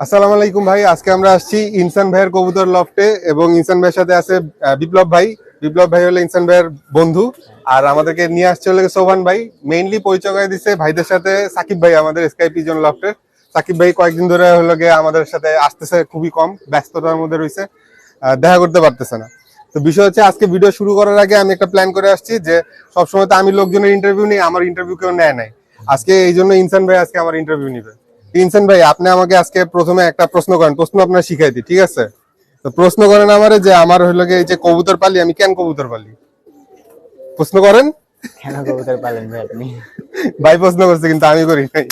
আসসালামু আলাইকুম ভাই, আজকে আমরা আসছি ইনসান ভাইয়ের কবুতর লফটে এবং ইনসান ভাইয়ের সাথে আছে বিপ্লব ভাই। বিপ্লব ভাই হলো ইনসান ভাইয়ের বন্ধু। আর আমাদেরকে নিয়ে আসছে হলো সোহান ভাই। মেইনলি পরিচয় করে দিচ্ছে ভাইদের সাথে সাকিব ভাই, আমাদের স্কাই পিজন লফটের সাকিব ভাই কয়েকদিন ধরে হলো গিয়ে আমাদের সাথে আসতেছে, খুবই কম ব্যস্ততার মধ্যে রয়েছে। দেখা করতে পারতেছে না। তো বিষয় হচ্ছে আজকে ভিডিও শুরু করার আগে আমি একটা প্ল্যান করে আসছি যে সবসময় তো আমি লোকজনের ইন্টারভিউ নিই, আমার ইন্টারভিউ কেউ নেয় নাই। আজকে এই জন্য ইনসান ভাই আজকে আমার ইন্টারভিউ নিবে। ইনসান ভাই আপনি আমাকে আজকে প্রথমে একটা প্রশ্ন করেন। প্রশ্ন আপনার শিখাই দিই ঠিক আছে? তো প্রশ্ন করেন আমারে যে আমার হলো এই যে কবুতর পালি আমি কেন কবুতর পালি? প্রশ্ন করেন? কেন কবুতর পালেন ভাই আপনি? ভাই প্রশ্ন করছে কিন্তু আমি করি নাই।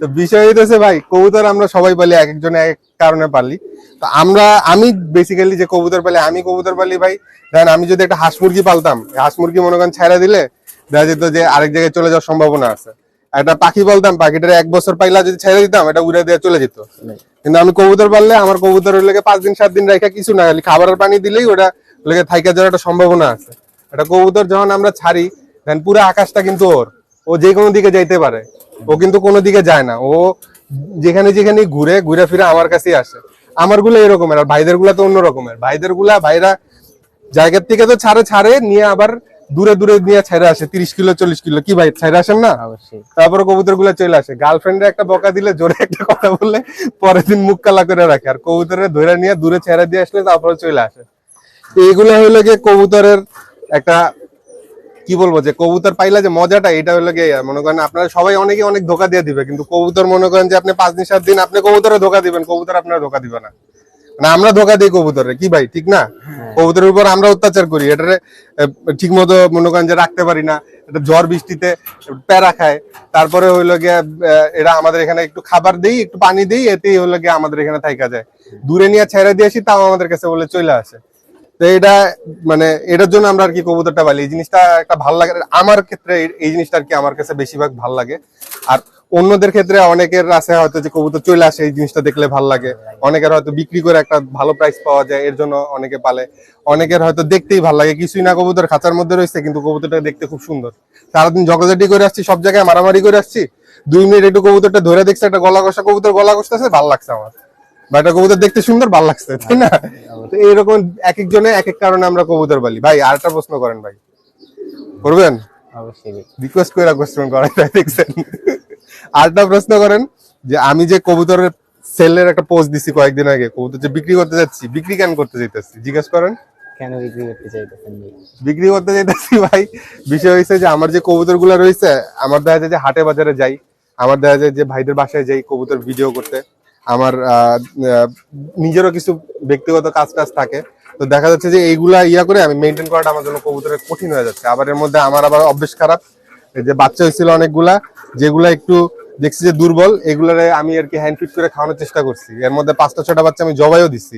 তো বিষয় হইতেছে ভাই কবুতর আমরা সবাই পালি এক একজনে এক কারণে পালি। তো আমরা আমি বেসিক্যালি যে কবুতর পালি আমি কবুতর পালি ভাই। দেখেন আমি যদি একটা হাঁস মুরগি পালতাম হাঁস মুরগি মনে করেন ছাইড়া দিলে দেখা যেত যে আরেক জায়গায় চলে যাওয়ার সম্ভাবনা আছে। একটা পাখি বলতাম পাখিটার এক বছর পাইলা যদি ছেড়ে দিতাম এটা উড়ে দিয়ে চলে যেত। কিন্তু আমি কবুতর পারলে আমার কবুতর গিয়ে পাঁচ দিন সাত দিন রেখে কিছু না খালি খাবারের পানি দিলেই ওটা লেগে থাইকা যাওয়ার একটা সম্ভাবনা আছে। একটা কবুতর যখন আমরা ছাড়ি দেন পুরো আকাশটা কিন্তু ওর। ও যে কোনো দিকে যাইতে পারে। ও কিন্তু কোনো দিকে যায় না। ও যেখানে যেখানে ঘুরে ঘুরে ফিরে আমার কাছেই আসে। আমারগুলো এরকমের আর ভাইদেরগুলা তো অন্য রকমের ভাইদেরগুলা ভাইরা জায়গার থেকে তো ছাড়ে ছাড়ে নিয়ে আবার দূরে দূরে নিয়ে ছেড়ে আসে তিরিশ কিলো চল্লিশ কিলো। কি ভাই ছেড়ে আসেন না? তারপরে কবুতরগুলো চলে আসে। গার্লফ্রেন্ডে একটা বকা দিলে জোরে একটা কথা বললে পরের দিন মুখ কালা করে রাখে। আর কবুতরের ধরে নিয়ে দূরে ছেড়ে দিয়ে আসলে তারপরে চলে আসে। তো এগুলো হইল গিয়ে কবুতরের একটা কি বলব যে কবুতর পাইলা যে মজাটা এটা হলো গিয়ে মনে করেন আপনারা সবাই অনেকে অনেক ধোকা দিয়ে দিবে কিন্তু কবুতর মনে করেন যে আপনি পাঁচ দিন সাত দিন আপনি কবুতরে ধোকা দিবেন কবুতর আপনারা ধোকা দিবে না। মানে আমরা ধোকা দিই কবুতরে কি ভাই ঠিক না? কবুতরের উপর আমরা অত্যাচার করি এটারে ঠিক মতো মনে করেন যে রাখতে পারি না এটা ঝড় বৃষ্টিতে প্যারা খায়। তারপরে হইল গিয়ে এরা আমাদের এখানে একটু খাবার দেই একটু পানি দেই এতেই হলো গিয়ে আমাদের এখানে থাইকা যায়। দূরে নিয়ে ছেড়ে দিয়ে আসি তাও আমাদের কাছে বলে চলে আসে। তো এটা মানে এটার জন্য আমরা আর কি কবুতরটা পালি। এই জিনিসটা একটা ভালো লাগে আমার ক্ষেত্রে এই- এই জিনিসটা আর কি আমার কাছে বেশিরভাগ ভালো লাগে। আর অন্যদের ক্ষেত্রে অনেকের আছে হয়তো যে কবুতর চলে আসে এই জিনিসটা দেখলে ভালো লাগে। অনেকের হয়তো বিক্রি করে একটা ভালো প্রাইস পাওয়া যায় এর জন্য অনেকে পালে। অনেকের হয়তো দেখতেই ভালো লাগে। কিছুই না কবুতর খাঁচার মধ্যে রয়েছে কিন্তু কবুতরটা দেখতে খুব সুন্দর। সারাদিন ঝগড়াঝাটি করে আসছি সব জায়গায় মারামারি করে আসছি। দুই মিনিট একটু কবুতরটা ধরে দেখছে একটা গলা কষা কবুতর গলা কষতেছে ভালো লাগছে আমার। বা একটা কবুতর দেখতে সুন্দর ভালো লাগছে তাই না? তো এইরকম এক একজনে এক এক কারণে আমরা কবুতর বলি ভাই আরেকটা প্রশ্ন করেন ভাই। করবেন? অবশ্যই। রিকোয়েস্ট করে কোশ্চেন করাই তাই দেখছেন। আরেকটা প্রশ্ন করেন যে আমি যে কবুতরের সেলের একটা পোস্ট দিছি কয়েকদিন আগে কবুতর যে বিক্রি করতে যাচ্ছি বিক্রি কেন করতে যাইতেছি? জিজ্ঞেস করেন। কেন বিক্রি করতে চাইতেছেন বিক্রি করতে যাইতেছি ভাই বিষয় হয়েছে যে আমার যে কবুতরগুলা রয়েছে আমার দেখা যায় যে হাটে বাজারে যাই আমার দেখা যায় যে ভাইদের বাসায় যাই কবুতর ভিডিও করতে আমার নিজেরও কিছু ব্যক্তিগত কাজ টাজ থাকে। তো দেখা যাচ্ছে যে এইগুলা ইয়া করে আমি মেনটেন করাটা আমার জন্য কবুতরের কঠিন হয়ে যাচ্ছে। আবার এর মধ্যে আমার আবার অভ্যেস খারাপ যে বাচ্চা হয়েছিল অনেকগুলা যেগুলা একটু দেখছি যে দুর্বল, এগুলারে আমি আর কি হ্যান্ড ফিট করে খাওয়ানোর চেষ্টা করছি। এর মধ্যে পাঁচটা, ছটা বাচ্চা আমি জবাইও দিছি।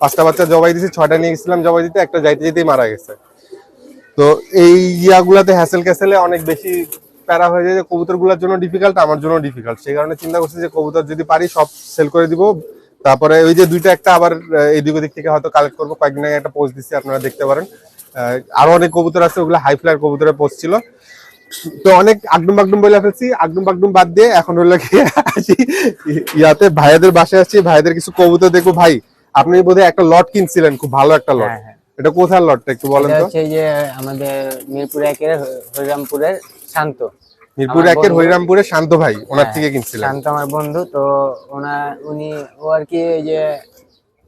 পাঁচটা বাচ্চা জবাই দিছি, ছয়টা নিয়ে গেছিলাম জবাই দিতে, একটা যাইতে যেতেই মারা গেছে। তো এই ইয়াগুলাতে হ্যাসেল ক্যাসেলে অনেক বেশি প্যারা হয়ে যায় যে কবুতরগুলার জন্য ডিফিকাল্ট আমার জন্য ডিফিকাল্ট সেই কারণে চিন্তা করছি যে কবুতর যদি পারি, সব সেল করে দিব। তারপরে ওই যে দুইটা একটা আবার এই দুই দিক থেকে হয়তো কালেক্ট করব। কয়েকদিন আগে একটা পোস্ট দিচ্ছি আপনারা দেখতে পারেন। আরও অনেক কবুতর আছে, ওগুলো হাই ফ্লায়ার কবুতরের পোস্ট ছিল। তো অনেক আগডুম বাগডুম বলে ফেলছি। আগডুম বাগডুম বাদ দিয়ে এখন হলো কি আসি ইয়াতে ভাইয়াদের বাসায় আসছি ভাইয়াদের কিছু কবুতর দেখব। ভাই আপনি বোধহয় একটা লট কিনছিলেন খুব ভালো একটা লট হ্যাঁ, হ্যাঁ। এটা কোথায় লটটা একটু বলেন তো। হচ্ছে এই যে আমাদের মিরপুর একের হরিরামপুরের শান্ত। মিরপুর একের হরিরামপুরে শান্ত ভাই ওনার হ্যাঁ, থেকে কিনছিলেন। শান্ত আমার বন্ধু তো ওনা উনি ও আর কি এই যে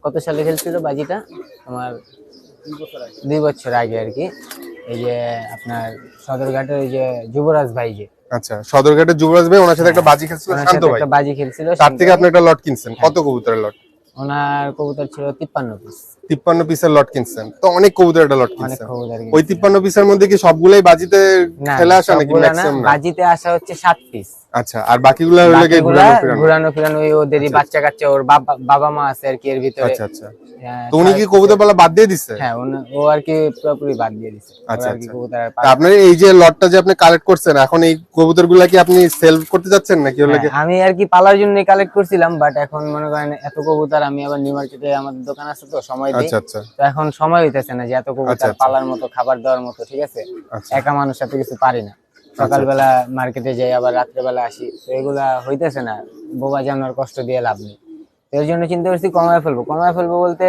কত সালে খেলছিল বাজিটা? তোমার দুই বছর আগে। আর কি। এই যে আপনার সদরঘাটের এই যে যুবরাজ ভাই যে। আচ্ছা সদরঘাটের যুবরাজ ভাই ওনার সাথে একটা বাজি খেলছিল শান্ত ভাই। একটা বাজি খেলছিল তার থেকে আপনি একটা লট কিনছেন। কত কবুতরের লট? ওনার কবুতর ছিল তিপ্পান্ন পিস তিপ্পান্ন পিসের লট কিনছেন। তো অনেক কবুতরের একটা লট কিনছেন। ওই তিপ্পান্ন পিসের মধ্যে কি সবগুলাই বাজিতে না খেলে আসা নাকি না, ম্যাক্সিমাম না? বাজিতে আসা হচ্ছে সাত পিস আচ্ছা আর বাকিগুলো হলো ঘুরানো ফিরানো ঘুরানো ফিরানো ওই ওদেরই বাচ্চা কাচ্চা ওর বাবা বাবা মা আছে আর কি এর ভিতরে। আচ্ছা আচ্ছা। তো উনি কি কবুতর পালা বাদ দিয়ে দিচ্ছে হ্যাঁ ও আর কি পুরোপুরি বাদ দিয়ে দিছে। আচ্ছা, আচ্ছা। আপনার এই যে লটটা যে আপনি কালেক্ট করছেন এখন এই কবুতরগুলা কি আপনি সেল করতে যাচ্ছেন নাকি হ্যাঁ, আমি আর কি পালার জন্য কালেক্ট করছিলাম বাট এখন মনে করেন এত কবুতর আমি আবার নিউ মার্কেটে আমাদের দোকান আছে তো সময় দিই। আচ্ছা আচ্ছা। তো এখন সময় হইতেছে না যে এত কবুতর। পালার মতো খাবার দেওয়ার মতো ঠিক আছে? একা মানুষ এত কিছু পারি না। সকালবেলা মার্কেটে যাই আবার রাত্রেবেলা আসি তো এগুলা হইতেছে না। বোবা জানার কষ্ট দিয়ে লাভ নেই। এর জন্য চিন্তা করছি কমায় ফেলব। কমায় ফেলব বলতে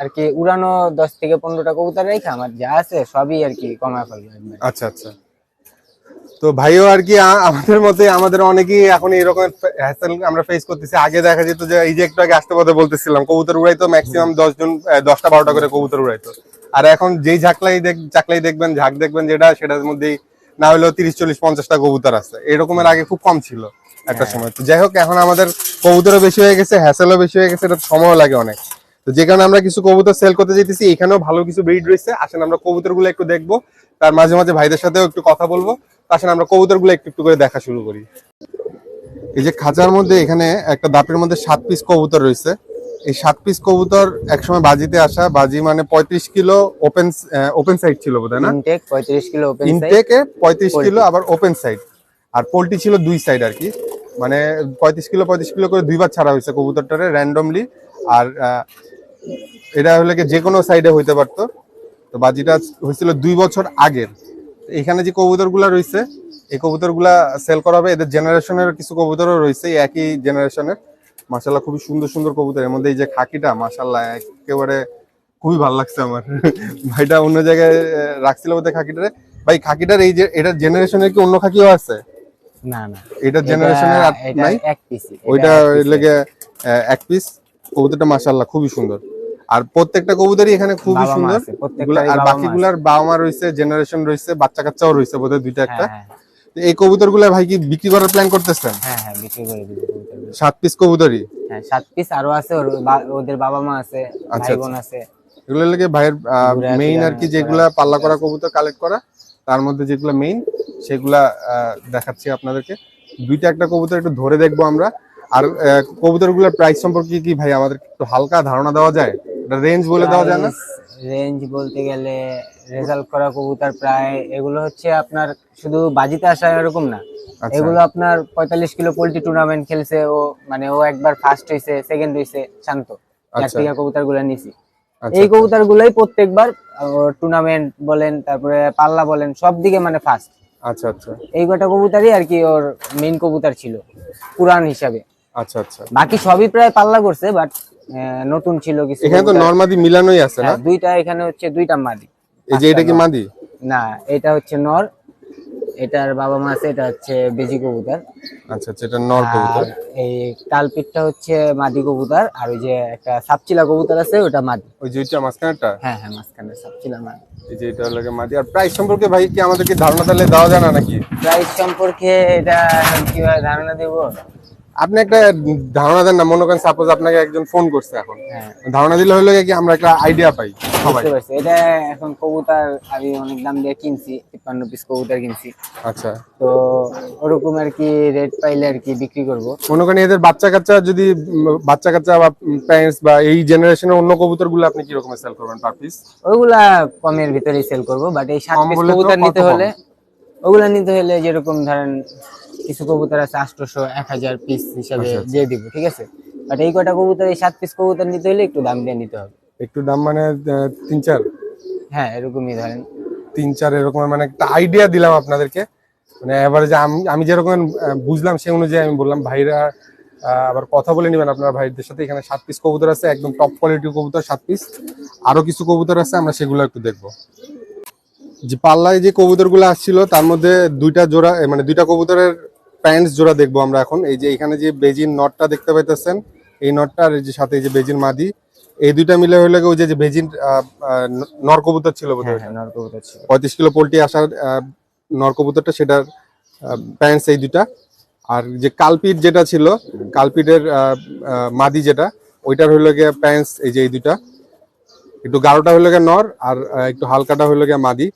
আর কি উড়ানো দশ থেকে পনেরোটা কবুতর রেখে আমার যা আছে সবই আর কি কমায় ফেলব আচ্ছা আচ্ছা। তো ভাইও আর কি আমাদের মতে আমাদের অনেকেই এখন এরকম হ্যাসেল আমরা ফেস করতেছি। আগে দেখা যেত যে এই যে একটু আগে আসতে পথে বলতেছিলাম কবুতর উড়াইতো ম্যাক্সিমাম দশ জন দশটা বারোটা করে কবুতর উড়াইতো। আর এখন যেই ঝাঁকলাই দেখ ঝাঁকলাই দেখবেন ঝাঁক দেখবেন যেটা সেটার মধ্যেই না হলেও তিরিশ চল্লিশ পঞ্চাশটা কবুতর আছে। এরকমের আগে খুব কম ছিল। একটা সময়। তো যাই হোক এখন আমাদের কবুতরও বেশি হয়ে গেছে হ্যাসেলও বেশি হয়ে গেছে এটা সময় লাগে অনেক। তো যে কারণে আমরা কিছু কবুতর সেল করতে যেতেছি এখানেও ভালো কিছু ব্রিড রয়েছে। আসেন আমরা কবুতরগুলো একটু দেখব তার মাঝে মাঝে ভাইদের সাথেও একটু কথা বলব। তো আসেন আমরা কবুতরগুলো একটু একটু করে দেখা শুরু করি। এই যে খাঁচার মধ্যে এখানে একটা দাপের মধ্যে সাত পিস কবুতর রয়েছে। এই সাত পিস কবুতর একসময় বাজিতে আসা বাজি মানে পঁয়ত্রিশ কিলো ওপেন ওপেন সাইড ছিল বোধ না? ইনটেক পঁয়ত্রিশ কিলো ওপেন ইনটেকে পঁয়ত্রিশ কিলো আবার ওপেন সাইড আর পোল্ট্রি ছিল দুই সাইড আর কি। মানে পঁয়ত্রিশ কিলো পঁয়ত্রিশ কিলো করে দুইবার ছাড়া হয়েছে কবুতরটারে র্যান্ডমলি আর এটা হলে যে কোনো সাইডে হইতে পারতো। তো বাজিটা হয়েছিল দুই বছর আগের। এখানে যে কবুতরগুলা রয়েছে, এই কবুতরগুলা সেল করা হবে এদের জেনারেশনের কিছু কবুতরও রয়েছে একই জেনারেশনের মাসাল্লাহ খুবই সুন্দর সুন্দর কবুতর। এর মধ্যে এই যে খাকিটা মাসাল্লাহ একেবারে খুবই ভালো লাগছে আমার। ভাইটা অন্য জায়গায় রাখছিল বোধহয় খাকিটারে। ভাই, খাকিটার এই যে, এটার জেনারেশনের কি অন্য খাকিও আছে? না না। এটার জেনারেশনের এটা- এটা নাই? এক পিস ওইটা লেগে এক পিস কবুতরটা মাসাল্লাহ খুবই সুন্দর। আর প্রত্যেকটা কবুতরই এখানে খুবই সুন্দর। আছে, প্রত্যেকটারই এগুলা- আর বাকিগুলার বাবা মা রয়েছে জেনারেশন রয়েছে বাচ্চা কাচ্চাও রয়েছে বোধহয় দুইটা একটা। হ্যাঁ হ্যাঁ। এই কবুতরগুলা ভাই কি বিক্রি করার প্ল্যান করতেছেন? হ্যাঁ হ্যাঁ বিক্রি করে সাত পিস কবুতরই? হ্যাঁ সাত পিস আরও আছে ওদের বাবা মা আছে আচ্ছা, ভাই বোন আছে। এগুলো লেগে ভাইয়ের মেইন আর কি যেগুলা পাল্লা করা কবুতর কালেক্ট করা তার মধ্যে যেগুলো মেইন সেগুলা দেখাচ্ছি আপনাদেরকে। দুইটা একটা কবুতর একটু ধরে দেখব আমরা। আর কবুতরগুলোর প্রাইস সম্পর্কে কি ভাই আমাদের একটু হালকা ধারণা দেওয়া যায়? রেঞ্জ বলে দেওয়া যায় না? রেঞ্জ বলতে গেলে রেজাল্ট করা কবুতর প্রায় এগুলো হচ্ছে আপনার শুধু বাজিতে আসা এরকম না। আচ্ছা। এগুলো আপনার পঁয়তাল্লিশ কিলো পোল্ট্রি টুর্নামেন্ট খেলছে ও মানে ও একবার ফার্স্ট হয়েছে সেকেন্ড হইছে শান্ত। আচ্ছা। কবুতরগুলো নিছি। এই কবুতর গুলাই প্রত্যেকবার টুর্নামেন্ট বলেন তারপরে পাল্লা বলেন সব দিকে মানে ফার্স্ট আচ্ছা আচ্ছা। এই কটা কবুতরই আর কি ওর মেইন কবুতর ছিল পুরান হিসাবে। আচ্ছা আচ্ছা। বাকি সবই প্রায় পাল্লা করছে বাট নতুন ছিল কিছু এখানে তো। নর্মাদি মিলানোই আছে না? হ্যাঁ, দুইটা এখানে হচ্ছে দুইটা মাদি। এই যে এটা কি মাদি? না এটা হচ্ছে নর। এটার বাবা মা আছে এটা হচ্ছে বেজি কবুতর। আচ্ছা আচ্ছা এটা নর কবুতর। এই কালপিটটা হচ্ছে মাদি কবুতর আর ওই যে একটা সাপচিলা কবুতর আছে ওটা মাদি। ওই যে ওইটা মাঝখানেরটা? হ্যাঁ হ্যাঁ মাঝখানে সাপচিলা মাদি। এই যে এটা লাগে মাদি। আর প্রাইস সম্পর্কে ভাই কি আমাদেরকে ধারণা তাহলে দেওয়া জানা নাকি? প্রাইস সম্পর্কে এটা কি কীভাবে ধারণা দেবো? আপনি একটা ধারণা দেন না মনে করেন সাপোজ আপনাকে একজন ফোন করছে এখন। হ্যাঁ। ধারণা দিলে হলো কি আমরা একটা আইডিয়া পাই সবাই। এটা এখন কবুতর আমি অনেক দাম দিয়ে কিনছি তিপ্পান্ন পিস কবুতর কিনছি। আচ্ছা। তো ওরকম আর কি রেট পাইলে আর কি বিক্রি করব। মনে করেন এদের বাচ্চা কাচ্চা যদি বাচ্চা কাচ্চা বা প্যারেন্টস বা এই জেনারেশনের অন্য কবুতরগুলো আপনি কীরকম সেল করবেন পার পিস ওইগুলা কমের ভিতরেই সেল করব বাট এই সাত পিস কবুতর নিতে হলে ওগুলা নিতে হলে যেরকম ধরেন কিছু কবুতর আছে আটশোশো এক হাজার পিস হিসাবে আচ্ছা, আচ্ছা। দিয়ে দিব ঠিক আছে? বাট এই কটা কবুতর এই সাত পিস কবুতর নিতে হলে একটু দাম দিয়ে নিতে হবে। একটু দাম মানে তিন চার হ্যাঁ এরকমই ধরেন। তিন চার এরকম মানে একটা আইডিয়া দিলাম আপনাদেরকে। মানে এবারে যে আমি আমি যেরকম বুঝলাম সেই অনুযায়ী আমি বললাম ভাইরা আবার কথা বলে নেবেন আপনার ভাইদের সাথে। এখানে সাত পিস কবুতর আছে একদম টপ কোয়ালিটির কবুতর সাত পিস আরও কিছু কবুতর আছে আমরা সেগুলো একটু দেখব। যে পাল্লায় যে কবুতরগুলো আসছিল তার মধ্যে দুইটা জোড়া মানে দুইটা কবুতরের প্যান্টস জোড়া দেখব আমরা এখন। এই যে এখানে যে বেজিন নটটা দেখতে পাইতেছেন এই নটটা আর এই যে সাথে এই যে বেজিন মাদি এই দুইটা মিলে হইলে ওই যে যে বেজিন আহ, আহ, নর কবুতর ছিল হ্যাঁ হ্যাঁ নর কবুতর ছিল। পঁয়ত্রিশ কিলো পোল্ট্রি আসার নরকবুতরটা সেটার প্যান্টস এই দুইটা। আর যে কালপিট যেটা ছিল কালপিটের মাদি যেটা ওইটার হইল গিয়ে প্যান্টস এই যে এই দুইটা। একটু গাঢ়টা হইল গিয়ে নর আর একটু হালকাটা হইল গিয়ে মাদি।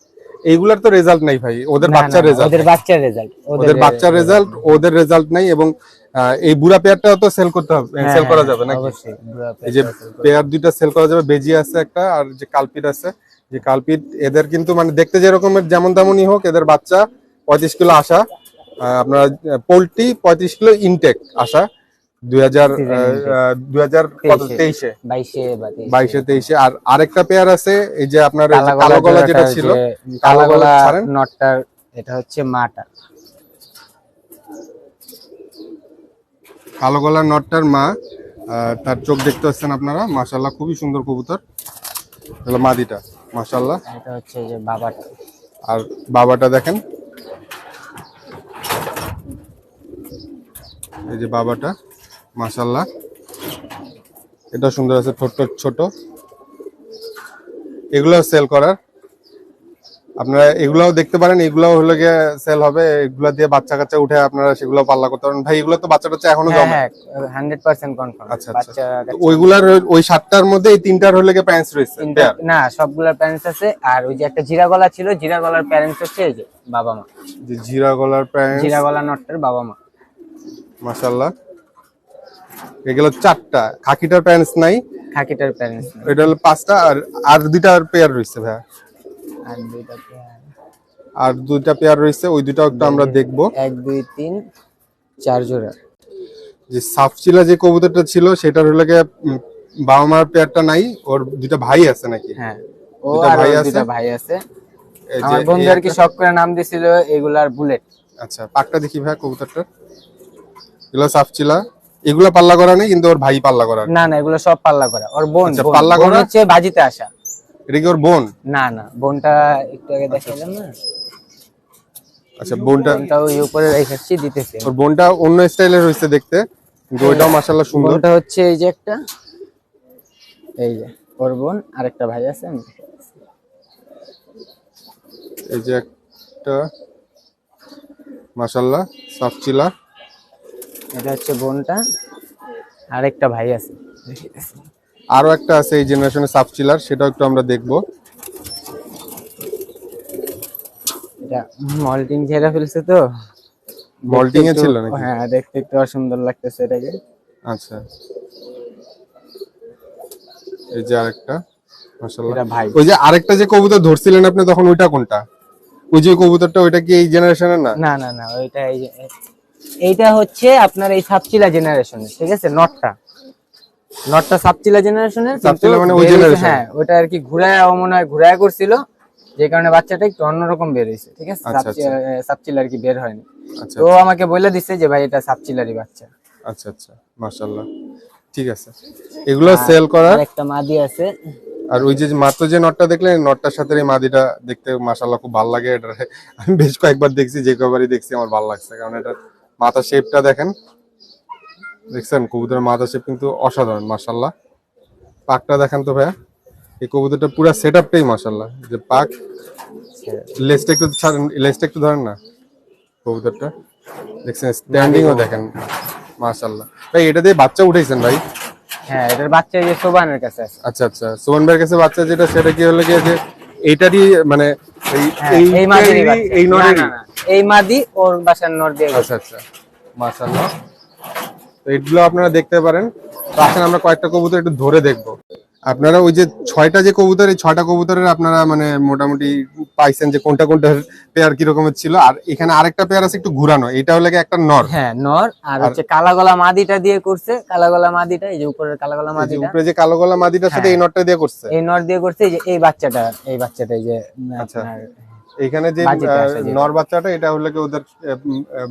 এইগুলার তো রেজাল্ট নাই ভাই ওদের না, না, বাচ্চার রেজাল্ট ওদের বাচ্চার রেজাল্ট ওদের বাচ্চার রেজাল্ট ওদের রেজাল্ট নাই এবং আহ, এই বুড়া পেয়ারটাও তো সেল করতে হবে সেল করা যাবে নাকি? হ্যাঁ, অবশ্যই। বুড়া এই যে পেয়ার দুইটা সেল করা যাবে বেজি আছে একটা আর যে কালপিট আছে যে কালপিট এদের কিন্তু মানে দেখতে যেরকমের যেমন তেমনই হোক এদের বাচ্চা পঁয়ত্রিশ কিলো আসা আহ, আপনার পোল্ট্রি পঁয়ত্রিশ কিলো ইনটেক আসা আর আরেকটা পেয়ার আছে এই যে আপনার কালা কালো গলা যেটা ছিল কালো গলা গলা নটটার এটা হচ্ছে মাটা। কালো গলার নটটার মা তার চোখ দেখতে পাচ্ছেন আপনারা। মাশাল্লাহ খুবই সুন্দর কবুতর। মাদিটা মাশাল্লাহ এটা হচ্ছে যে বাবাটা। আর বাবাটা দেখেন। এই যে বাবাটা। মাশাল্লাহ এটা সুন্দর আছে ছোট ছোট। এগুলো সেল করার। আপনারা এগুলাও দেখতে পারেন এগুলাও হলো গিয়ে সেল হবে। এগুলা দিয়ে বাচ্চা কাচ্চা উঠে আপনারা সেগুলো পাল্লা করতে পারেন। ভাই এগুলো তো বাচ্চা টাচ্চা এখনও হ্যাঁ জমে? হ্যাঁ হান্ড্রেড পার্সেন্ট কনফার্ম আচ্ছা, আচ্ছা। ওইগুলার ওই সাতটার মধ্যে এই তিনটার হলে গিয়ে প্যান্টস রয়েছে না সবগুলোর প্যারেন্টস আছে। আর ওই যে একটা জিরা গলা ছিল জিরা গলার প্যারেন্টস হচ্ছে এই যে বাবা মা। যে জিরা গলার প্যান্টস জিরা গলা নটটার বাবা মা। মাশাল্লাহ এগুলো চারটা। খাকিটার প্যান্টস নাই। খাকিটার প্যারেন্টস এটা হলো পাঁচটা আর আর দুইটা পেয়ার রয়েছে ভাইয়া। আর দুইটা পেয়ার। আর দুইটা পেয়ার রয়েছে ওই দুটাও একটু আমরা দেখব। এক দুই তিন চার জোড়া। যে সাফচিলা যে কবুতরটা ছিল সেটার হলো গিয়ে বাবা মার পেয়ারটা নাই ওর দুইটা ভাই আছে নাকি? হ্যাঁ। ও আর ভাই আছে? দুইটা ভাই আছে। আমার বন্ধু আর কি শখ করে নাম দিছিল এগুলার বুলেট আচ্ছা পাকটা দেখি ভাইয়া কবুতরটা এগুলো সাফচিলা। এগুলো পাল্লা করা নেই কিন্তু ওর ভাই পাল্লা করা না না এগুলো সব পাল্লা করা। ওর বোন আচ্ছা, পাল্লা করা? হচ্ছে বাজিতে আসা। এটা কি ওর বোন? না না বোনটা একটু আগে দেখাইলাম না? আচ্ছা বোনটা বোনটা ওই উপরে রেখেছি দিতেছে। ওর বোনটা অন্য স্টাইলের দেখতে কিন্তু ওইটাও মাসাল্লাহ সুন্দর। বোনটা হচ্ছে এই যে একটা। এই যে ওর বোন আরেকটা ভাই আছে আমি এই যে একটা সাফচিলা। এটা হচ্ছে বোনটা। আর একটা ভাই আছে। আরও একটা আছে এই জেনারেশনের সাবচিলার সেটাও একটু আমরা দেখব। এটা মল্টিং ঝেড়ে ফেলছে তো। মল্টিং এ ছিল নাকি? হ্যাঁ দেখতে একটু অসুন্দর লাগতেছে এটাকে। আচ্ছা। এই যে আরেকটা মাশাআল্লাহ। ওই যে আরেকটা যে কবুতর ধরছিলেন আপনি তখন ওইটা কোনটা? ওই যে কবুতরটা ওইটা কি এই জেনারেশনের না? না না না ওইটা এই এইটা হচ্ছে আপনার এই সাবচিলা জেনারেশনের ঠিক আছে? নটটা নটটা সাবচিলা জেনারেশনের মানে? হ্যাঁ ওটা আর কি ঘুরায় মনে হয় ঘুরায় করছিল যে কারণে বাচ্চাটা একটু অন্যরকম বের হয়েছে ঠিক আছে? আচ্ছা, সাবচিলা সাবচিলা আর কি বের হয়নি। আচ্ছা তো আমাকে বলে দিচ্ছে যে ভাই এটা সাবচিলারই বাচ্চা। আচ্ছা আচ্ছা মাশাআল্লাহ। ঠিক আছে। এগুলো সেল করার একটা মাদি আছে। আর ওই যে মাত্র যে নটটা দেখলেন নটটার সাথে এই মাদিটা দেখতে মাশাআল্লাহ খুব ভালো লাগে। এটা আমি বেশ কয়েকবার দেখছি যে কয়েকবারই দেখছি আমার ভালো লাগছে কারণ এটা মাথা শেপটা দেখেন। দেখছেন কবুতরের মাথা শেপ কিন্তু অসাধারণ মাশাআল্লাহ। পাকটা দেখেন তো ভাইয়া। এই কবুতরটা পুরো সেট আপটাই মাশাআল্লাহ যে পাক লেজটা একটু ছাড়েন লেজটা একটু ধরেন না কবুতরটা। দেখছেন স্ট্যান্ডিংও দেখেন মাশাআল্লাহ। ভাই এটা দিয়ে বাচ্চা উঠেছেন ভাই? হ্যাঁ এটার বাচ্চা এই যে সোবানের কাছে আছে। আচ্ছা আচ্ছা। সুমন ভাইয়ের কাছে বাচ্চা যেটা সেটা কি হলো গিয়ে যে এইটারই মানে এই এই মাদি ওর বাসার দিয়ে। আচ্ছা আচ্ছা। মাশাআল্লাহ। তো এগুলো আপনারা দেখতে পারেন। তো আসেন আমরা কয়েকটা কবুতর একটু ধরে দেখব। আপনারা ওই যে ছয়টা যে কবুতর এই ছয়টা কবুতরের আপনারা মানে মোটামুটি পাইছেন যে কোনটা কোনটা পেয়ার কি রকমের ছিল। আর এখানে আরেকটা পেয়ার আছে একটু ঘুরানো এটা হলো একটা নর। হ্যাঁ নর আর হচ্ছে কালা গলা মাদিটা দিয়ে করছে কালা গলা মাদিটা এই যে উপরের কালা গলা এই মাদিটা। উপরে যে কালো গলা মাদিটার সাথে এই নরটা দিয়ে করছে? এই নর দিয়ে করছে এই যে এই বাচ্চাটা এই বাচ্চাটা এই যে আচ্ছা। এখানে যে। নর বাচ্চাটা এটা হলো গিয়ে ওদের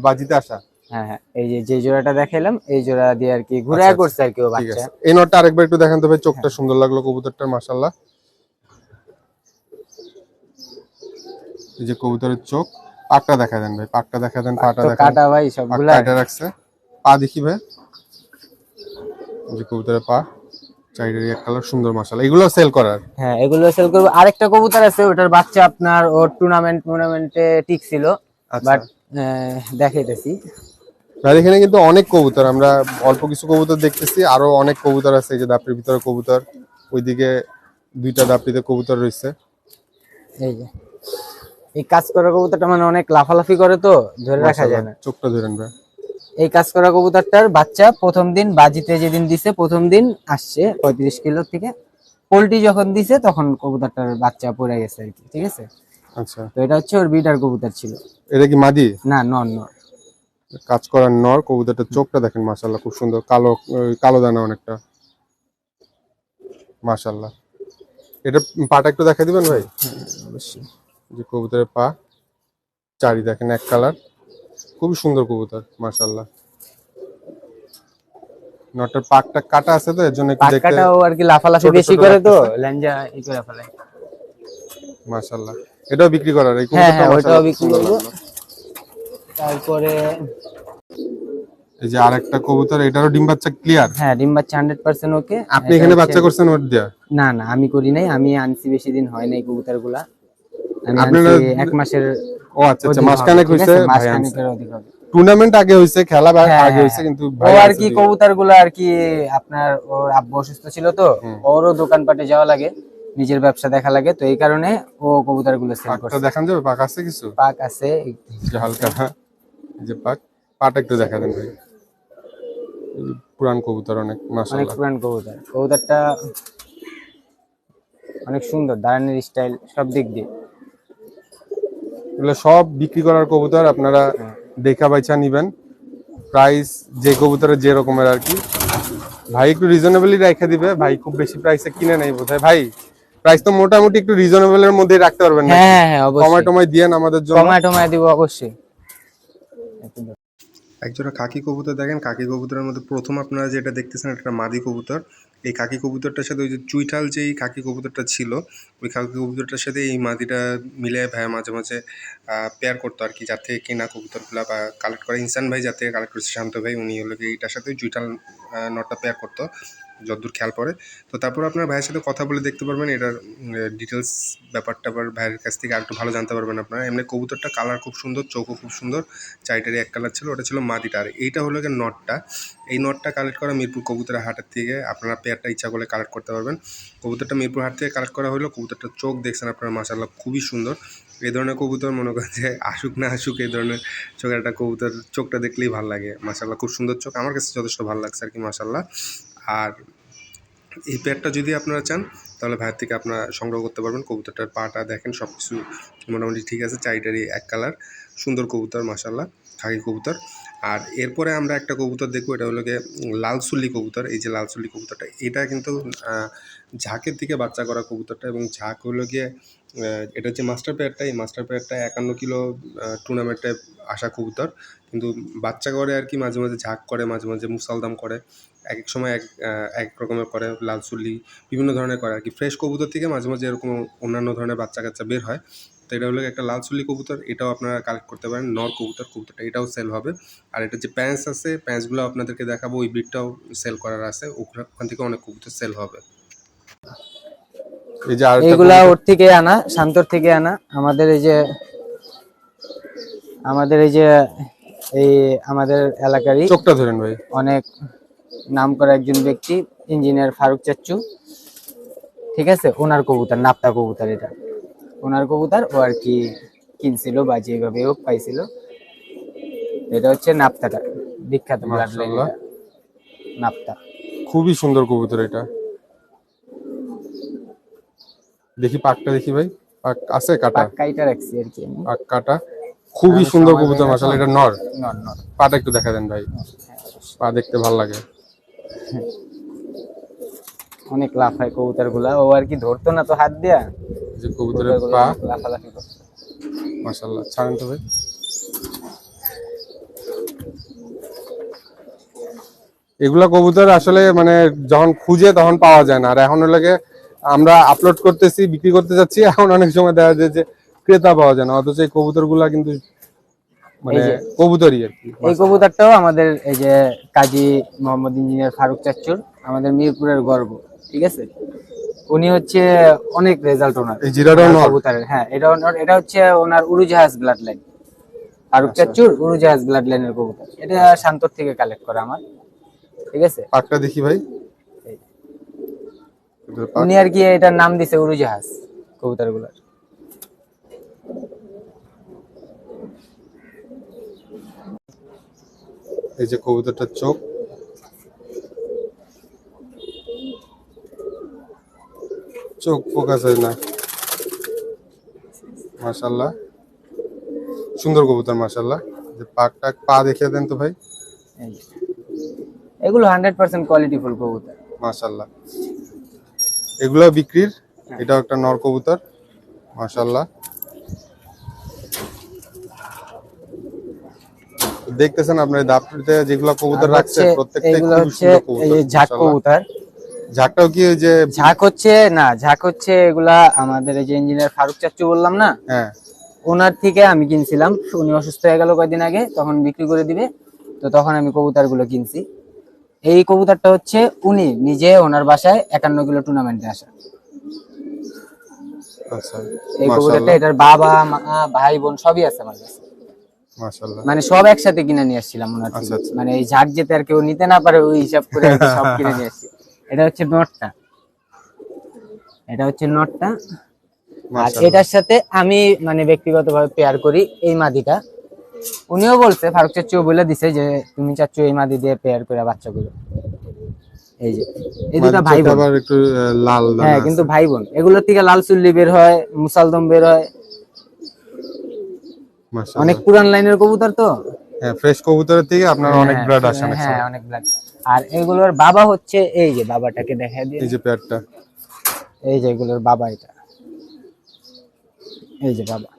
বাজিতে আসা। হ্যাঁ হ্যাঁ। এই যে যে জোড়াটা দেখাইলাম এই জোড়া দিয়ে আর কি ঘুরে আচ্ছা, করছে আর কি ও ঠিক বাচ্চা। এই নটটা আরেকবার একটু দেখান তো ভাই চোখটা সুন্দর লাগল কবুতরটার এই যে কবুতরের চোখ পাকটা দেখা দেন ভাই পাকটা দেখা দেন পাটা দেখা কাটা ভাই সবগুলা রাখছে। পা দেখি ভাই। যে কবুতরের পা চাইডের এক কালার সুন্দর মাশাল্লাহ এগুলো সেল করার। হ্যাঁ এগুলো সেল করব। আরেকটা কবুতর আছে ওটার বাচ্চা আপনার ওর টুর্নামেন্ট টুর্নামেন্টে টিকছিল। আচ্ছা। বাট দেখাইতেছি। ভাই এখানে কিন্তু অনেক কবুতর আমরা অল্প কিছু কবুতর দেখতেছি আরও অনেক কবুতর আছে এই যে দাপড়ির ভিতরে কবুতর ওইদিকে দুইটা দাপড়িতে কবুতর রয়েছে। এই যে এই কাজ করা কবুতরটা মানে অনেক লাফালাফি করে তো ধরে রাখা যায় না। চোখটা ধরেন ভাই এই কাজ করা কবুতরটার বাচ্চা প্রথম দিন বাজিতে যেদিন দিছে প্রথম দিন আসছে পঁয়ত্রিশ কিলো থেকে। পোল্ট্রি যখন দিছে তখন কবুতরটার বাচ্চা পড়ে গেছে আর কি ঠিক আছে? আচ্ছা। তো এটা হচ্ছে ওর বিটার কবুতর ছিল। এটা কি মাদি? না নন নর। কাজ করার নর কবুতরটার চোখটা দেখেন মাশাল্লাহ খুব সুন্দর। কালো কালো দানা অনেকটা। মাশাল্লাহ এটা পাটা একটু দেখা দিবেন ভাই? অবশ্যই। যে কবুতরের পা চারি দেখেন এক কালার। খুবই সুন্দর কবুতর মাশাল্লাহ নটার পাকটা কাটা আছে তো এর জন্য একটু দেখতে পাক্কাটাও আর কি লাফালাফি বেশি করে তো ল্যাঞ্জা ই করে ফেলে। মাশাআল্লাহ। এটাও বিক্রি করার এই হ্যাঁ কবুতরটা হ্যাঁ ওইটাও বিক্রি করব। তারপরে এই যে আরেকটা কবুতর এটারও ডিম বাচ্চা ক্লিয়ার হ্যাঁ ডিম বাচ্চা হান্ড্রেড পার্সেন্ট ওকে আপনি এখানে বাচ্চা করছেন ওর দিয়া? না না আমি করি নাই আমি আনছি বেশি দিন হয় নাই কবুতরগুলা আমি এক মাসের ও আচ্ছা আচ্ছা হইছে? অধিক হবে। টুর্নামেন্ট আগে হইছে খেলা হ্যাঁ, আগে হ্যাঁ, হইছে কিন্তু ও আর কি দুই- কবুতরগুলো আর কি আপনার ওর আব্বু অসুস্থ ছিল তো ওরও দোকানপাটে যাওয়া লাগে নিজের ব্যবসা দেখা লাগে তো এই কারণে ও কবুতরগুলো সেল করছে। দেখান যাবে পাক আছে কিছু? পাক আছে। হালকা। যে পাক পাটা একটু দেখা দেন ভাই। পুরান কবুতর অনেক অনেক পুরান কবুতর। কবুতরটা অনেক সুন্দর দাঁড়ানোর স্টাইল সব দিক দিয়ে। এগুলো সব বিক্রি করার কবুতর আপনারা দেখা বাইছা নিবেন। প্রাইস যে কবুতরের যে রকমের আর কি। ভাই একটু রিজনেবলি রেখে দিবে ভাই খুব বেশি প্রাইসে কিনে নেই বোধহয়। ভাই প্রাইস তো মোটামুটি একটু রিজনেবল এর মধ্যে রাখতে পারবেন না হ্যাঁ হ্যাঁ অবশ্যই। টমায় দিয়েন আমাদের জন্য। টমায় দিব অবশ্যই। একজোড়া কাকি কবুতর দেখেন, কাকি কবুতরের মধ্যে প্রথম আপনারা যেটা দেখতেছেন একটা মাদি কবুতর। এই কাকি কবুতরটার সাথে ওই যে চুইঠাল যেই কাকি কবুতরটা ছিল, ওই কাকি কবুতরটার সাথে এই মাদিটা মিলে ভাইয়া মাঝে মাঝে পেয়ার করতো আর কি থেকে কেনা কবুতরগুলা বা কালেক্ট করে। ইনসান ভাই থেকে কালেক্ট করছে শান্ত ভাই, উনি হলো কি এইটার সাথে চুইঠাল নটটা পেয়ার করতো। যতদূর খেয়াল পড়ে। তো তারপর আপনার ভাইয়ের সাথে কথা বলে দেখতে পারবেন, এটার ডিটেলস ব্যাপারটা আবার ভাইয়ের কাছ থেকে আরেকটু ভালো জানতে পারবেন আপনারা। এমনি কবুতরটা কালার খুব সুন্দর, চোখও খুব সুন্দর চাইটারি এক কালার ছিল, ওটা ছিল মাদিটা। আর এইটা হলো গিয়ে নটটা। এই নটটা কালেক্ট করা মিরপুর কবুতরের হাটের থেকে আপনারা পেয়ারটা ইচ্ছা করলে কালেক্ট করতে পারবেন। কবুতরটা মিরপুর হাট থেকে কালেক্ট করা হলো, কবুতরটার চোখ দেখছেন আপনারা মাসাল্লাহ খুবই সুন্দর। এই ধরনের কবুতর মনে করেন যে আসুক না আসুক, এই ধরনের চোখের একটা কবুতর, চোখটা দেখলেই ভালো লাগে। মাসাল্লাহ খুব সুন্দর চোখ। আমার কাছে যথেষ্ট ভালো লাগছে আর কি মাসাল্লাহ আর এই পেয়ারটা যদি আপনারা চান, তাহলে ভাইয়ের থেকে আপনারা সংগ্রহ করতে পারবেন। কবুতরটার পাটা দেখেন সব কিছু মোটামুটি ঠিক আছে চাইটারই এক কালার সুন্দর কবুতর মাসাল্লাহ খাকি কবুতর। আর এরপরে আমরা একটা কবুতর দেখব, এটা হলো লালসুল্লি কবুতর। এই যে লালসুল্লি কবুতরটা, এটা কিন্তু ঝাঁকের দিকে বাচ্চা করা কবুতরটা এবং ঝাঁক হলো গিয়ে এটা হচ্ছে মাস্টার পেয়ারটা এই মাস্টার পেয়ারটা একান্ন কিলো টুর্নামেন্টে আসা কবুতর। কিন্তু বাচ্চা করে আর কি, মাঝে মাঝে ঝাঁক করে, মাঝে মাঝে মুসালদাম করে। এক এক সময় এক আহ, এক রকমের করে লালসুল্লি বিভিন্ন ধরনের করে আর কি। ফ্রেশ কবুতর থেকে মাঝে মাঝে এরকম অন্যান্য ধরনের বাচ্চা কাচ্চা বের হয়। তো এটা হলো একটা লালসুল্লি কবুতর এটাও আপনারা কালেক্ট করতে পারেন নর কবুতর কবুতরটা এটাও সেল হবে। আর এটা যে প্যান্স আছে প্যান্সগুলো আপনাদেরকে দেখাবো ওই বিটটাও সেল করার আছে। ওখান থেকে অনেক কবুতর সেল হবে। এই যে আরেকটা ওর থেকে আনা শান্তর থেকে আনা। আমাদের এই যে আমাদের এই যে এই আমাদের এলাকারই চোখটা ধরেন ভাই। অনেক নাম করা একজন ব্যক্তি ইঞ্জিনিয়ার ফারুক চাচ্চু। ঠিক আছে? ওনার কবুতর নাপ্তা কবুতর এটা। ওনার কবুতর ও আর কি কিনছিল বা যেভাবে হোক পাইছিল। এটা হচ্ছে নাপ্তাটা। বিখ্যাত ব্লাড লাইন নাপ্তা। খুবই সুন্দর কবুতর এটা। দেখি পাকটা দেখি ভাই। পাক আছে কাটা? কাইটা রাখছি আর কি পাক কাটা। খুবই সুন্দর কবুতর মাসাল এটা নর। নর নর। পাটা একটু দেখা দেন ভাই। পা দেখতে ভালো লাগে। অনেক লাফায় কবুতরগুলা ও আর কি ধরতো না তো হাত দিয়া? যে কবুতরের পা। লাফালাফি করতো। মাসাল্লাহ ছাড়েন তো ভাই। এগুলা কবুতর আসলে মানে যখন খুঁজে তখন পাওয়া যায় না। আর এখন লাগে আমরা আপলোড করতেছি বিক্রি করতে যাচ্ছি এখন অনেক সময় দেখা যায় যে ক্রেতা পাওয়া যায় না। অথচ এই কবুতরগুলা কিন্তু মানে কবুতরই আর কি। এই কবুতরটাও আমাদের এই যে কাজী মোহাম্মদ ইঞ্জিনিয়ার ফারুক চাচ্চুর আমাদের মিরপুরের গর্ব ঠিক আছে? উনি হচ্ছে অনেক রেজাল্ট ওনার। এই জিরাটাও ওনার কবুতরের হ্যাঁ এটা ওনার এটা হচ্ছে ওনার উড়োজাহাজ ব্লাড লাইন ফারুক আচ্ছা। চাচ্চুর উড়োজাহাজ ব্লাড লাইনের কবুতর। এটা শান্তর থেকে কালেক্ট করা আমার ঠিক আছে? পাকটা দেখি ভাই। উনি আর কি এটার নাম দিছে উড়োজাহাজ কবুতর এই যে কবুতরটার চোখ। চোখ ফোকাস হয় না। মাশাল্লাহ। সুন্দর কবুতর মাশাল্লাহ। যে পাক টাক পা দেখিয়ে দেন তো ভাই। এগুলো হান্ড্রেড পার্সেন্ট কোয়ালিটিফুল কবুতর। মাশাল্লাহ। এগুলো বিক্রির এটাও একটা নর কবুতর। মাশাল্লাহ। দেখতেছেন আপনার দাপটিতে যেগুলো কবুতর রাখছে সুন্দর কবুতর, এই ঝাক কবুতর। ঝাঁকটাও কি যে ঝাক হচ্ছে না ঝাক হচ্ছে এগুলা আমাদের এই যে ইঞ্জিনিয়ার ফারুক চাচ্চু বললাম না? হ্যাঁ। ওনার থেকে আমি কিনছিলাম উনি অসুস্থ হয়ে গেল কয়েকদিন আগে তখন বিক্রি করে দিবে তো তখন আমি কবুতরগুলো কিনছি। এই কবুতরটা হচ্ছে উনি নিজে ওনার বাসায় একান্ন কিলো টুর্নামেন্টে আসা। আচ্ছা এই কবুতরটা এটার বাবা মা ভাই বোন সবই আছে আমার কাছে। মানে সব একসাথে কিনে নিয়ে আসছিলাম আচ্ছা, আচ্ছা। মানে এই ঝাড় যেতে আর কেউ নিতে না পারে ওই হিসাব করে সব কিনে নিয়ে আসছি। এটা হচ্ছে নটটা। এটা হচ্ছে নটটা। আর এটার সাথে আমি মানে ব্যক্তিগতভাবে পেয়ার করি এই মাদিটা। উনিও বলছে ফারুক চাচুও বলে দিছে যে তুমি চাচ্ছু এই মাদি দিয়ে পেয়ার করে বাচ্চা গুলো এই যে এই দুটা ভাই বোন। একটু লাল হ্যাঁ কিন্তু ভাই বোন। এগুলোর থেকে লাল চুল্লি বের হয় মুসালদম বের হয়। অনেক পুরান লাইনের কবুতর তো? হ্যাঁ ফ্রেশ কবুতরের থেকে আপনার অনেক হ্যাঁ, ব্লাড আসে অনেক হ্যাঁ অনেক ব্লাড আর এগুলোর বাবা হচ্ছে এই যে বাবাটাকে দেখা দিয়ে এই যে পেয়ারটা এই যে এগুলোর বাবা এটা। এই যে বাবা।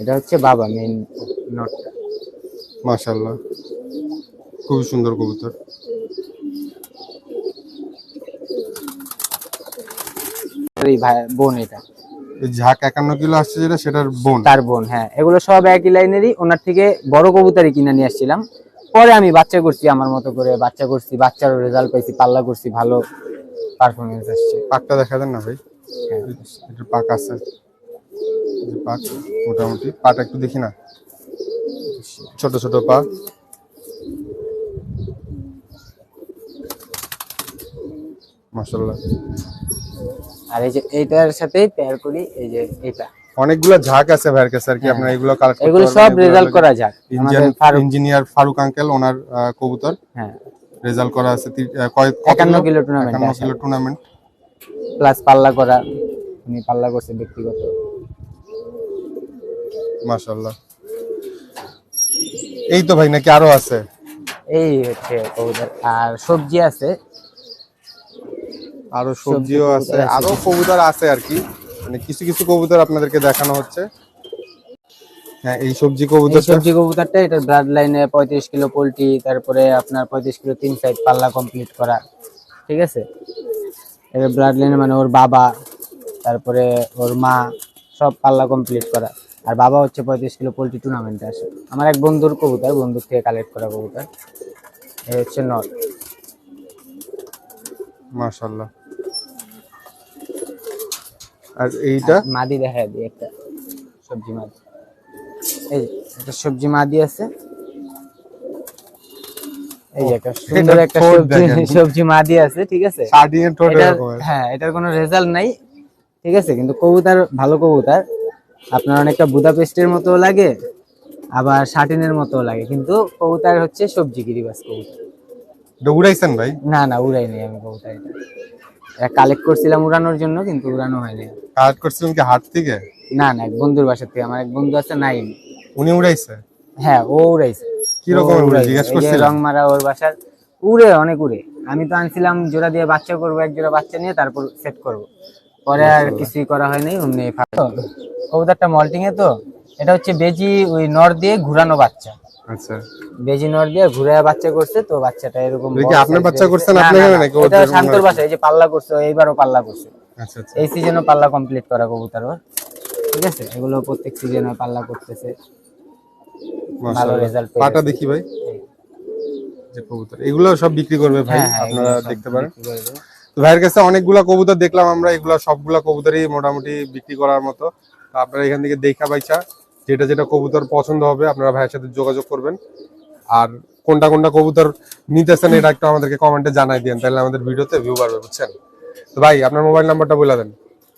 এটা হচ্ছে বাবা মেইন নটটা। মাশাআল্লাহ। খুবই সুন্দর কবুতর। ভাই বোন এটা। ঝাঁক একান্ন কিলো আসছে যেটা সেটার বোন। তার বোন হ্যাঁ। এগুলো সব একই লাইনেরই। ওনার থেকে বড় কবুতরই কিনে নিয়ে আসছিলাম। পরে আমি বাচ্চা করছি আমার মতো করে বাচ্চা করছি বাচ্চারও রেজাল্ট পাইছি পাল্লা করছি ভালো পারফরমেন্স আসছে। পাকটা দেখা দেন না ভাই। হ্যাঁ। এটা পাক আছে। পাক মোটামুটি। পাটা একটু দেখি না। ছোট ছোট পা। মাশাআল্লাহ। আর এই যে এইটার সাথেই পেয়ার করি এই যে এটা অনেকগুলো ঝাঁক আছে ভাইয়ের কাছে আর কি আপনার এগুলো কালেক্ট হ্যাঁ। এগুলো সব রেজাল্ট করা আমাদের ইঞ্জিনিয়ার ফারুক আঙ্কেল ওনার কবুতর। হ্যাঁ। রেজাল্ট করা আছে তি- আহ, কয় কত একান্ন কিলো? টুর্নামেন্ট একান্ন কিলো টুর্নামেন্ট প্লাস পাল্লা করা উনি পাল্লা করছে ব্যক্তিগত। মাশাআল্লাহ। এই তো ভাই নাকি আরও আছে? এই হচ্ছে কবুতর। আর সবজি আছে আরও সবজিও আছে আরও কবুতর আছে আর কি। মানে কিছু কিছু কবুতর আপনাদেরকে দেখানো হচ্ছে। হ্যাঁ এই সবজি কবুতর সবজি কবুতরটা এটার ব্লাড লাইনে পঁয়ত্রিশ কিলো পোলট্রি তারপরে আপনার পঁয়ত্রিশ কিলো তিন সাইড পাল্লা কমপ্লিট করা। ঠিক আছে? ব্লাড লাইনে মানে ওর বাবা তারপরে ওর মা সব পাল্লা কমপ্লিট করা। আর বাবা হচ্ছে পঁয়ত্রিশ কিলো পোলট্রি টুর্নামেন্টে আসে। আমার এক বন্ধুর কবুতর বন্ধুর থেকে কালেক্ট করা কবুতর। এই হচ্ছে নট মাশাআল্লাহ। আর এইটা? মাদি দেখা দিই একটা সবজি মাদি। এই একটা সবজি মাদি আছে। এই একটা সুন্দর একটা সবজি সবজি মাদি আছে ঠিক আছে? সার্ডিন এর ঠোঁট এটার হ্যাঁ এটার কোনো রেজাল্ট নাই ঠিক আছে? কিন্তু কবুতর ভালো কবুতর। আপনার অনেকটা বুদাপেস্টের মতো লাগে আবার শাটিনের মতো লাগে। কিন্তু কবুতর হচ্ছে সবজি গিরিবাস কবুতর। উড়াইছেন ভাই? না না উড়াই নেই আমি কবুতর কালেক্ট করছিলাম উড়ানোর জন্য কিন্তু উড়ানো হয়নি। কালেক্ট করছিলেন কি হাট থেকে? না না এক বন্ধুর বাসা থেকে। আমার এক বন্ধু আছে নাই উনি উড়াইছে? হ্যাঁ ও উড়াইছে। কি উড়াইছে। জিজ্ঞেস করছিলেন রং মারা ওর বাসার। উড়ে অনেক উড়ে। আমি তো আনছিলাম জোড়া দিয়ে বাচ্চা করব এক জোড়া বাচ্চা নিয়ে তারপর সেট করব। পরে আর কিছুই করা হয়নি অমনি কবুতরটা মল্টিং এ তো এটা হচ্ছে বেজি ওই নর দিয়ে ঘুরানো বাচ্চা। আচ্ছা। বেজি নর দিয়ে ঘুরে বাচ্চা করছে তো বাচ্চাটা এরকম এটা কি বড় আপনার size বাচ্চা করছেন আপনি এখানে নাকি এটা শান্তর বাসা এই যে পাল্লা করছে এইবারও পাল্লা করছে। আচ্ছা আচ্ছা। এই সিজনও পাল্লা কমপ্লিট করা কবুতর ঠিক আছে? এগুলো প্রত্যেক সিজনে পাল্লা করতেছে। পাটা দেখি ভাই। যে কবুতর এগুলো সব বিক্রি করবে ভাই হ্যাঁ হ্যাঁ আপনারা দেখতে পারেন। তো ভাইয়ের কাছে অনেকগুলা কবুতর দেখলাম আমরা এগুলা সবগুলা কবুতরই মোটামুটি বিক্রি করার মতো। আপনারা এখান থেকে দেখা পাইছা যেটা যেটা কবুতর পছন্দ হবে আপনারা ভাইয়ের সাথে যোগাযোগ করবেন। আর কোনটা কোনটা কবুতর নিতেছেন এটা একটু আমাদেরকে কমেন্টে জানাই দিন তাহলে আমাদের ভিডিওতে ভিউ বাড়বে বুঝছেন? তো ভাই আপনার মোবাইল নাম্বারটা বলে দেন।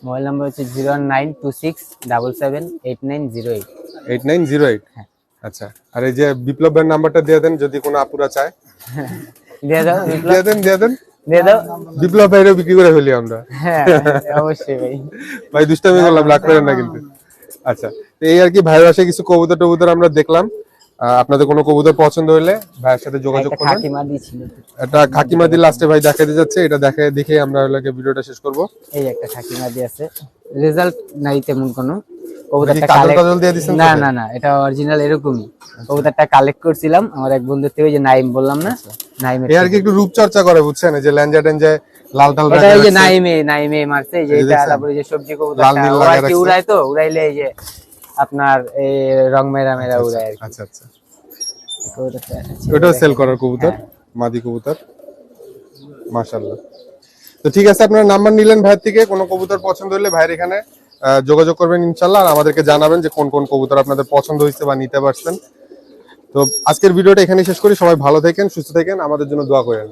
মোবাইল নাম্বার হচ্ছে zero nine two six double seven eight nine zero eight. Eight nine zero eight? হ্যাঁ। আচ্ছা আর এই যে বিপ্লবের নাম্বারটা দিয়ে দেন যদি কোনো আপুরা চায়। দিয়ে দাও দিয়ে দেন দিয়ে দেন। দিয়ে দাও। বিপ্লব ভাইরও বিক্রি করে ফেলি আমরা। হ্যাঁ অবশ্যই ভাই। ভাই দুষ্টামি করলাম করেন না কিন্তু। আচ্ছা এই আর কি ভাইয়ের বাসায় কিছু কবুতর টবুতর আমরা দেখলাম। আপনাদের কোনো কবুতর পছন্দ হলে ভাইয়ের সাথে যোগাযোগ করবেন। একটা খাকিমা দিয়ে লাস্টে ভাই দেখাতে যাচ্ছে এটা দেখে দেখে আমরা হলো ভিডিওটা শেষ করব। এই একটা খাকিমা দিয়ে আছে। রেজাল্ট নাই তেমন কোনো। কবুতরটা দিছেন না না না এটা অরিজিনাল এরকমই। কবুতরটা কালেক্ট করছিলাম আমার এক বন্ধু থেকে যে নাইম বললাম না? নাইমের এ আর কি একটু রূপচর্চা করে বুঝছেন? যে ল্যাঞ্জা টেঞ্জায় লাল টাল এটা ওই যে নাইমে নাইমে মারছে এই যে এই যে এটা তারপরে যে সবজি লাল কবুতরটা নীল ও লাগা আর কি উড়ায় তো? উড়াইলে এই যে আপনার এই রং মেরা মেরা উড়ায় আচ্ছা আচ্ছা কবুতরটা ওটাও সেল করার কবুতর। মাদি কবুতর। মাশাল্লাহ তো ঠিক আছে আপনারা নাম্বার নিলেন ভাইয়ের থেকে কোনো কবুতর পছন্দ হলে ভাইয়ের এখানে যোগাযোগ করবেন ইনশাল্লাহ আর আমাদেরকে জানাবেন যে কোন কোন কবুতর আপনাদের পছন্দ হয়েছে বা নিতে পারছেন। তো আজকের ভিডিওটা এখানে শেষ করি সবাই ভালো থাকেন সুস্থ থাকেন আমাদের জন্য দোয়া করেন।